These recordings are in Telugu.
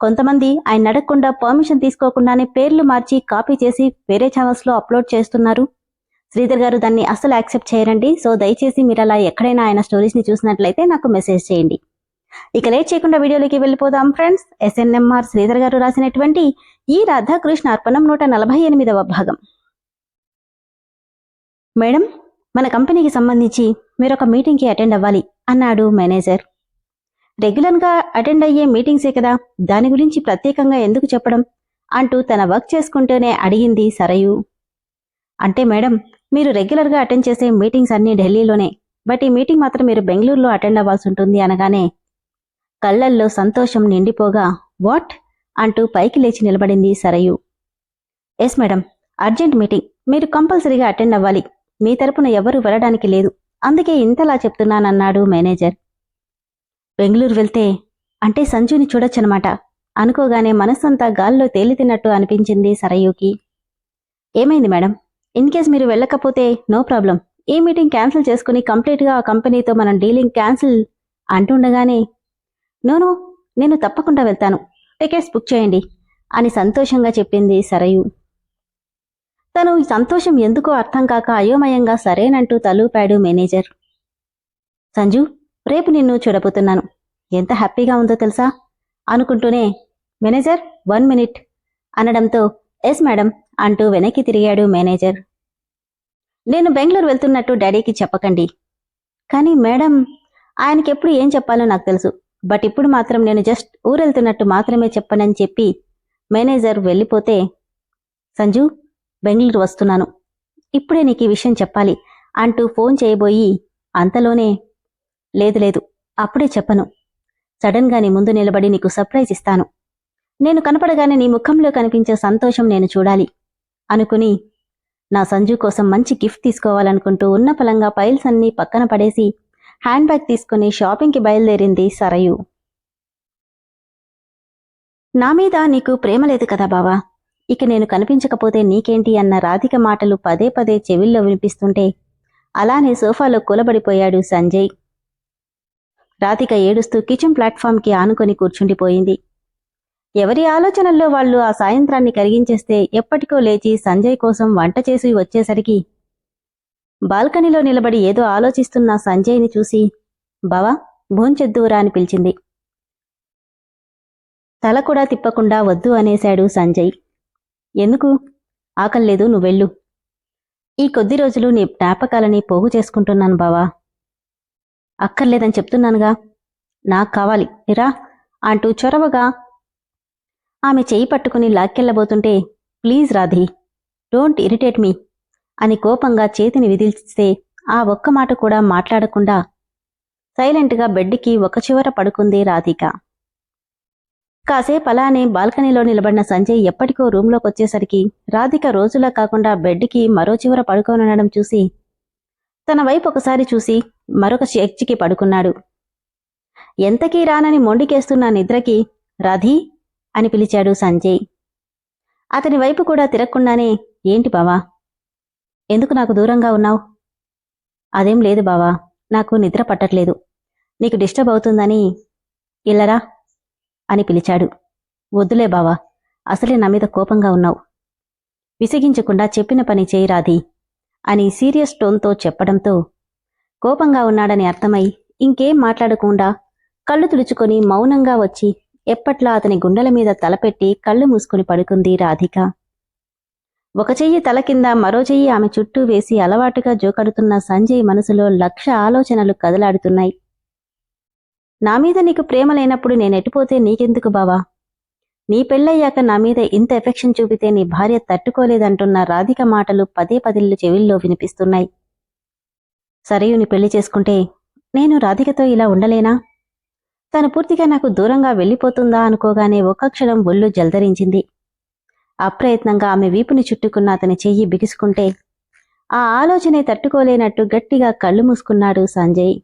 కొంతమంది ఆయన అడగకుండా పర్మిషన్ తీసుకోకుండానే పేర్లు మార్చి కాపీ చేసి వేరే ఛానల్స్లో అప్లోడ్ చేస్తున్నారు. శ్రీధర్ గారు దాన్ని అస్సలు యాక్సెప్ట్ చేయరండి. సో దయచేసి మీరు అలా ఎక్కడైనా ఆయన స్టోరీస్ని చూసినట్లయితే నాకు మెసేజ్ చేయండి. ఇక లేట్ చేయకుండా వీడియోలోకి వెళ్ళిపోదాం ఫ్రెండ్స్. ఎస్ఎన్ఎంఆర్ శ్రీధర్ గారు రాసినటువంటి ఈ రాధాకృష్ణ అర్పణం నూట నలభై ఎనిమిదవ భాగం. మేడం మన కంపెనీకి సంబంధించి మీరు ఒక మీటింగ్కి అటెండ్ అవ్వాలి అన్నాడు మేనేజర్. రెగ్యులర్గా అటెండ్ అయ్యే మీటింగ్సే కదా? దాని గురించి ప్రత్యేకంగా ఎందుకు చెప్పడం? అంటూ తన వర్క్ చేసుకుంటూనే అడిగింది సరయు. అంటే మేడం మీరు రెగ్యులర్గా అటెండ్ చేసే మీటింగ్స్ అన్నీ ఢిల్లీలోనే. బట్ ఈ మీటింగ్ మాత్రం మీరు బెంగళూరులో అటెండ్ అవ్వాల్సి ఉంటుంది అనగానే కళ్ళల్లో సంతోషం నిండిపోగా వాట్? అంటూ పైకి లేచి నిలబడింది Sarayu. Yes madam urgent meeting. మీరు కంపల్సరీగా అటెండ్ అవ్వాలి. మీ తరపున ఎవరూ వెళ్ళడానికి లేదు. అందుకే ఇంతలా చెప్తున్నానన్నాడు మేనేజర్. బెంగళూరు వెళ్తే అంటే సంజుని చూడొచ్చనమాట. అనుకోగానే మనస్సంతా గాల్లో తేలితినట్టు అనిపించింది సరయుకి. ఏమైంది మేడం? ఇన్ కేస్ మీరు వెళ్ళకపోతే నో ప్రాబ్లం. ఈ మీటింగ్ క్యాన్సిల్ చేసుకుని కంప్లీట్గా ఆ కంపెనీతో మనం డీలింగ్ క్యాన్సిల్ అంటుండగానే నోనో నేను తప్పకుండా వెళ్తాను. టికెట్స్ బుక్ చేయండి అని సంతోషంగా చెప్పింది సరయు. తను సంతోషం ఎందుకో అర్థం కాక అయోమయంగా సరేనంటూ తలూపాడు మేనేజర్. సంజు రేపు నిన్ను చూడబోతున్నాను. ఎంత హ్యాపీగా ఉందో తెలుసా? అనుకుంటూనే మేనేజర్ వన్ మినిట్ అనడంతో ఎస్ మేడం అంటూ వెనక్కి తిరిగాడు మేనేజర్. నేను బెంగళూరు వెళ్తున్నట్టు డాడీకి చెప్పకండి. కానీ మేడం ఆయనకి ఎప్పుడు ఏం చెప్పాలో నాకు తెలుసు. బట్ ఇప్పుడు మాత్రం నేను జస్ట్ ఊరెళ్తున్నట్టు మాత్రమే చెప్పనని చెప్పి మేనేజర్ వెళ్ళిపోతే సంజు బెంగళూరు వస్తున్నాను. ఇప్పుడే నీకు ఈ విషయం చెప్పాలి అంటూ ఫోన్ చేయబోయి అంతలోనే లేదు లేదు. అప్పుడే చెప్పను. సడన్గా నీ ముందు నిలబడి నీకు సర్ప్రైజ్ ఇస్తాను. నేను కనపడగానే నీ ముఖంలో కనిపించే సంతోషం నేను చూడాలి. అనుకుని నా సంజు కోసం మంచి గిఫ్ట్ తీసుకోవాలనుకుంటూ ఉన్న ఫలంగా ఫైల్స్ అన్నీ పక్కన పడేసి హ్యాండ్ బ్యాగ్ తీసుకుని షాపింగ్కి బయలుదేరింది సరయు. నా మీద నీకు ప్రేమ లేదు కదా బావా? ఇక నేను కనిపించకపోతే నీకేంటి అన్న రాధిక మాటలు పదే పదే చెవిల్లో వినిపిస్తుంటే అలానే సోఫాలో కూలబడిపోయాడు సంజయ్. రాధిక ఏడుస్తూ కిచెన్ ప్లాట్ఫామ్కి ఆనుకొని కూర్చుండిపోయింది. ఎవరి ఆలోచనల్లో వాళ్ళు ఆ సాయంత్రాన్ని కరిగించేస్తే ఎప్పటికో లేచి సంజయ్ కోసం వంట చేసి వచ్చేసరికి బాల్కనీలో నిలబడి ఏదో ఆలోచిస్తున్న సంజయ్ని చూసి బావా భోంచెద్దువురా అని పిలిచింది. తల కూడా తిప్పకుండా వద్దు అనేశాడు సంజయ్. ఎందుకు? ఆకల్లేదు నువ్వెళ్ళు. ఈ కొద్ది రోజులు నీ జ్ఞాపకాలని పోగు చేసుకుంటున్నాను బావా. అక్కర్లేదని చెప్తున్నానుగా. నాకు కావాలి. ఇరా అంటూ చొరవగా ఆమె చేయి పట్టుకుని లాక్కెళ్ళబోతుంటే please Radhi don't irritate me అని కోపంగా చేతిని విధిస్తే ఆ ఒక్క మాట కూడా మాట్లాడకుండా సైలెంట్గా బెడ్కి ఒక చివర పడుకుంది రాధిక. కాసేపు అలానే బాల్కనీలో నిలబడిన సంజయ్ ఎప్పటికో రూంలోకి వచ్చేసరికి రాధిక రోజులా కాకుండా బెడ్కి మరో చివర పడుకోనుండడం చూసి తన వైపు ఒకసారి చూసి మరొక చర్చికి పడుకున్నాడు. ఎంతకీ రానని మొండికేస్తున్న నిద్రకి రాధీ అని పిలిచాడు సంజయ్. అతని వైపు కూడా తిరగకుండానే ఏంటి బావా? ఎందుకు నాకు దూరంగా ఉన్నావు? అదేం లేదు బావా నాకు నిద్ర పట్టట్లేదు. నీకు డిస్టర్బ్ అవుతుందని ఇల్లరా అని పిలిచాడు. వద్దులే బావా అసలే నా మీద కోపంగా ఉన్నావు. విసిగించకుండా చెప్పిన పని చేయి రాధి అని సీరియస్ టోన్తో చెప్పడంతో కోపంగా ఉన్నాడని అర్థమై ఇంకేం మాట్లాడకుండా కళ్ళు తుడుచుకొని మౌనంగా వచ్చి ఎప్పట్లా అతని గుండెల మీద తలపెట్టి కళ్ళు మూసుకుని పడుకుంది రాధిక. ఒక చెయ్యి తల కింద మరో చెయ్యి ఆమె చుట్టూ వేసి అలవాటుగా జోకడుతున్న సంజయ్ మనసులో లక్ష ఆలోచనలు కదలాడుతున్నాయి. నా మీద నీకు ప్రేమ లేనప్పుడు నేనెటుపోతే నీకెందుకు బావా? నీ పెళ్ళయ్యాక నా మీద ఇంత ఎఫెక్షన్ చూపితే నీ భార్య తట్టుకోలేదంటున్న రాధిక మాటలు పదే పదిళ్ళు చెవిల్లో వినిపిస్తున్నాయి. సరయుని పెళ్ళి చేసుకుంటే నేను రాధికతో ఇలా ఉండలేనా? తను పూర్తిగా నాకు దూరంగా వెళ్ళిపోతుందా అనుకోగానే ఒక్క క్షణం ఒళ్ళు జల్దరించింది. అప్రయత్నంగా ఆమె వీపుని చుట్టుకున్న అతని చెయ్యి బిగుసుకుంటే ఆ ఆలోచనే తట్టుకోలేనట్టు గట్టిగా కళ్ళు మూసుకున్నాడు సంజయ్.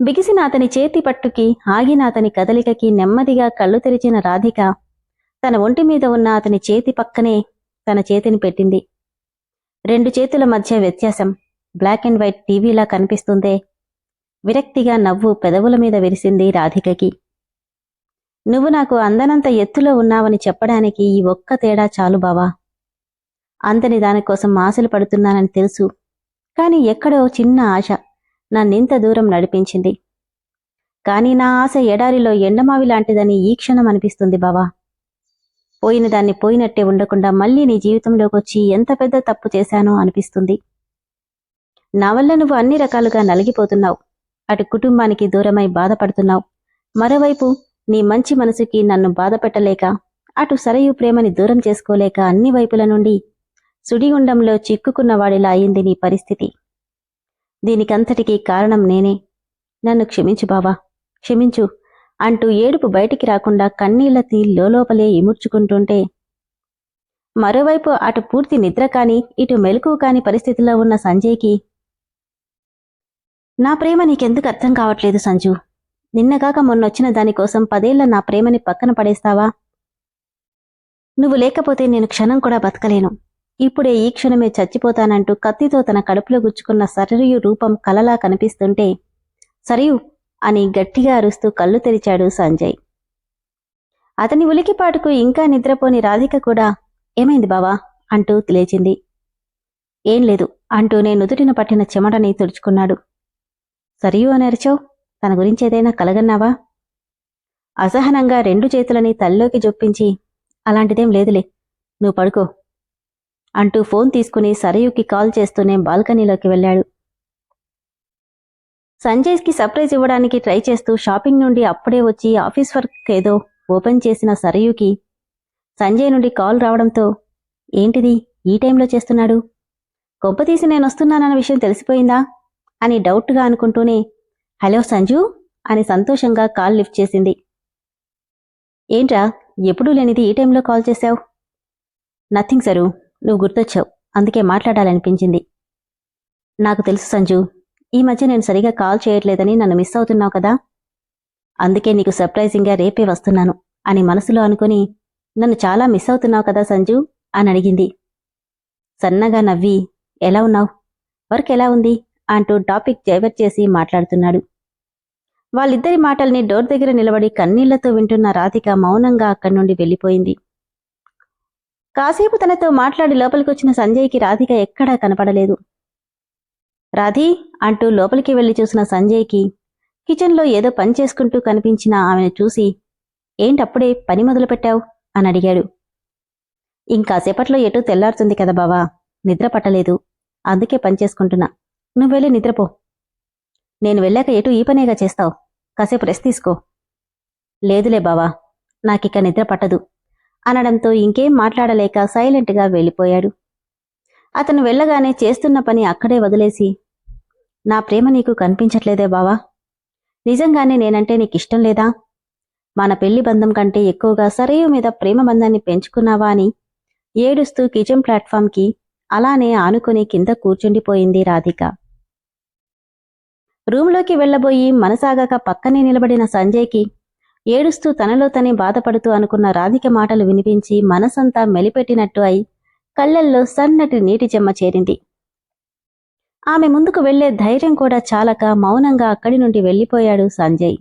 బిగిసిన అతని చేతి పట్టుకి ఆగిన అతని కదలికకి నెమ్మదిగా కళ్ళు తెరిచిన రాధిక తన ఒంటి మీద ఉన్న అతని చేతి పక్కనే తన చేతిని పెట్టింది. రెండు చేతుల మధ్య వ్యత్యాసం. బ్లాక్ అండ్ వైట్ టీవీలా కనిపిస్తుందే. విరక్తిగా నవ్వు పెదవుల మీద విరిసింది రాధికకి. నువ్వు నాకు అందనంత ఎత్తులో ఉన్నావని చెప్పడానికి ఈ ఒక్క తేడా చాలు బావా. అంతని దానికోసం ఆశలు పడుతున్నానని తెలుసు. కాని ఎక్కడో చిన్న ఆశ నన్నింత దూరం నడిపించింది. కాని నా ఆశ ఎడారిలో ఎండమావి లాంటిదని ఈ క్షణం అనిపిస్తుంది బావా. పోయిన దాన్ని పోయినట్టే ఉండకుండా మళ్ళీ నీ జీవితంలోకి వచ్చి ఎంత పెద్ద తప్పు చేశానో అనిపిస్తుంది. నా వల్ల నువ్వు అన్ని రకాలుగా నలిగిపోతున్నావు. అటు కుటుంబానికి దూరమై బాధపడుతున్నావు. మరోవైపు నీ మంచి మనసుకి నన్ను బాధపెట్టలేక అటు సరయు ప్రేమని దూరం చేసుకోలేక అన్ని వైపుల నుండి సుడిగుండంలో చిక్కుకున్నవాడిలా అయింది నీ పరిస్థితి. దీనికంతటికీ కారణం నేనే. నన్ను క్షమించు బావా. క్షమించు అంటూ ఏడుపు బయటికి రాకుండా కన్నీళ్ళతి లోపలే ఇముడ్చుకుంటుంటే మరోవైపు అటు పూర్తి నిద్ర కాని ఇటు మెలకువ కాని పరిస్థితిలో ఉన్న సంజయ్కి నా ప్రేమ నీకెందుకు అర్థం కావట్లేదు సంజు? నిన్నగాక మొన్నొచ్చిన దానికోసం పదేళ్ళ నా ప్రేమని పక్కన పడేస్తావా? నువ్వు లేకపోతే నేను క్షణం కూడా బతకలేను. ఇప్పుడే ఈ క్షణమే చచ్చిపోతానంటూ కత్తితో తన కడుపులో గుచ్చుకున్న సరయు రూపం కలలా కనిపిస్తుంటే సరియు అని గట్టిగా అరుస్తూ కళ్ళు తెరిచాడు సంజయ్. అతని ఉలికిపాటుకు ఇంకా నిద్రపోని రాధిక కూడా ఏమైంది బావా? అంటూ లేచింది. ఏం లేదు అంటూనే నుదుటిన పట్టిన చెమటని తుడుచుకున్నాడు. సరియు అని అరిచావు? తన గురించి ఏదైనా కలగన్నావా? అసహనంగా రెండు చేతులని తల్లోకి జొప్పించి అలాంటిదేం లేదులే నువ్వు పడుకో అంటూ ఫోన్ తీసుకుని సరయుకి కాల్ చేస్తూనే బాల్కనీలోకి వెళ్ళాడు. సంజయ్కి సర్ప్రైజ్ ఇవ్వడానికి ట్రై చేస్తూ షాపింగ్ నుండి అప్పుడే వచ్చి ఆఫీస్ వర్క్ ఏదో ఓపెన్ చేసిన సరయుకి సంజయ్ నుండి కాల్ రావడంతో ఏంటిది? ఈ టైంలో చేస్తున్నాడు? కొంపతీసి నేను వస్తున్నానన్న విషయం తెలిసిపోయిందా? అని డౌట్గా అనుకుంటూనే హలో సంజు అని సంతోషంగా కాల్ లిఫ్ట్ చేసింది. ఏంట్రా ఎప్పుడూ లేనిది ఈ టైంలో కాల్ చేశావు? నథింగ్ సరు నువ్వు గుర్తొచ్చావు అందుకే మాట్లాడాలనిపించింది. నాకు తెలుసు సంజు ఈ మధ్య నేను సరిగా కాల్ చేయట్లేదని నన్ను మిస్ అవుతున్నావు కదా? అందుకే నీకు సర్ప్రైజింగ్గా రేపే వస్తున్నాను అని మనసులో అనుకుని నన్ను చాలా మిస్ అవుతున్నావు కదా సంజు? అని అడిగింది. సన్నగా నవ్వి ఎలా ఉన్నావు? వర్క్ ఎలా ఉంది? అంటూ టాపిక్ డైవర్ట్ చేసి మాట్లాడుతున్నాడు. వాళ్ళిద్దరి మాటల్ని డోర్ దగ్గర నిలబడి కన్నీళ్ళతో వింటున్న రాధిక మౌనంగా అక్కడి నుండి వెళ్ళిపోయింది. కాసేపు తనతో మాట్లాడి లోపలికొచ్చిన సంజయ్కి రాధిక ఎక్కడా కనపడలేదు. రాధి అంటూ లోపలికి వెళ్ళి చూసిన సంజయ్కి కిచెన్లో ఏదో పని చేసుకుంటూ కనిపించిన ఆమెను చూసి ఏంటప్పుడే పని మొదలుపెట్టావు? అని అడిగాడు. ఇంకాసేపట్లో ఎటూ తెల్లారుతుంది కదా బావా నిద్ర పట్టలేదు. అందుకే పని చేసుకుంటున్నా. నువ్వు వెళ్ళి నిద్రపో. నేను వెళ్ళాక ఎటు ఈ పనేగా చేస్తావు? కాసేపు రెస్ట్ తీసుకో. లేదులే బావా నాకిక నిద్ర పట్టదు. అనడంతో ఇంకేం మాట్లాడలేక సైలెంట్గా వెళ్ళిపోయాడు. అతను వెళ్ళగానే చేస్తున్న పని అక్కడే వదిలేసి నా ప్రేమ నీకు కనిపించట్లేదే బావా? నిజంగానే నేనంటే నీకిష్టం లేదా? మన పెళ్ళి బంధం కంటే ఎక్కువగా సరయు మీద ప్రేమ బంధాన్ని పెంచుకున్నావా అని ఏడుస్తూ కిచెన్ ప్లాట్ఫామ్కి అలానే ఆనుకుని కింద కూర్చుండిపోయింది రాధిక. రూంలోకి వెళ్ళబోయి మనసాగాక పక్కనే నిలబడిన సంజయ్కి ఏడుస్తూ తనలో తనే బాధపడుతూ అనుకున్న రాధిక మాటలు వినిపించి మనసంతా మెలిపెట్టినట్టు అయి కళ్ళల్లో సన్నటి నీటి చెమ్మ చేరింది. ఆమె ముందుకు వెళ్ళే ధైర్యం కూడా చాలక మౌనంగా అక్కడి నుండి వెళ్ళిపోయాడు సంజయ్.